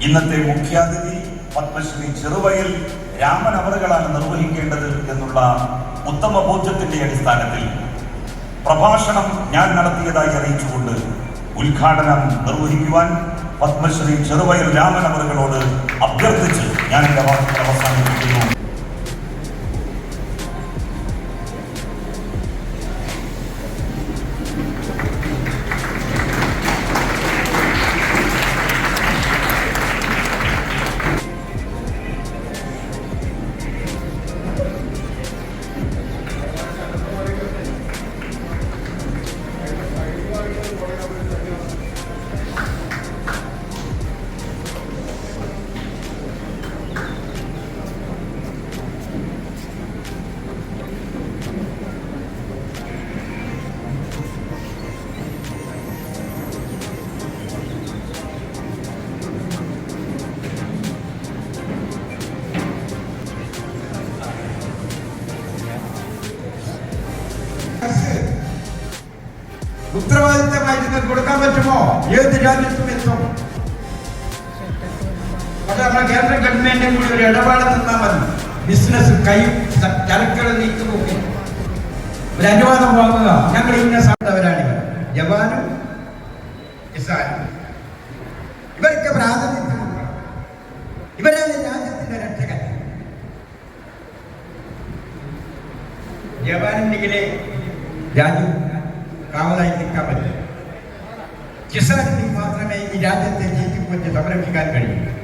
ഇന്നത്തെ മുഖ്യാതിഥി പത്മശ്രീ ചെറുവയിൽ രാമൻ അവറുകളാണ് നിർവഹിക്കേണ്ടത് എന്നുള്ള ഉത്തമ ബോധ്യത്തിന്റെ അടിസ്ഥാനത്തിൽ പ്രഭാഷണം ഞാൻ നടത്തിയതായി അറിയിച്ചുകൊണ്ട് ഉദ്ഘാടനം നിർവഹിക്കുവാൻ പത്മശ്രീ ചെറുവയൽ രാമൻ അവറുകളോട് അഭ്യർത്ഥിച്ച് ഞാൻ എന്റെ വാക്കുകൾ അവസാനിപ്പിക്കുന്നു. ഉത്തരവാദിത്തമായി നിങ്ങൾക്ക് കൊടുക്കാൻ പറ്റുമോ? ഏത് രാജ്യത്തും എത്തും. പക്ഷെ നമ്മുടെ കേന്ദ്ര ഗവൺമെന്റും കൂടി ഒരു ഇടപാട് നിന്നാൽ മതി. ബിസിനസ് കൈ ചരക്കുകൾ നീക്കുമൊക്കെ ഒരു അനുവാദം വാങ്ങുക. ഞങ്ങൾ ഇന്ന സാധവരാണിവർ ജവാനും കിസാനും. ഇവർക്ക് പ്രാതിനിധ്യം. ഇവരാണ് രാജ്യത്തിന്റെ രക്ഷകൻ. ജവാനുണ്ടെങ്കിലേ രാജ്യം गावाला इतका बदल किसन मात्र इजाज़त दे ती कोणती तक्रार ठिकाण घडली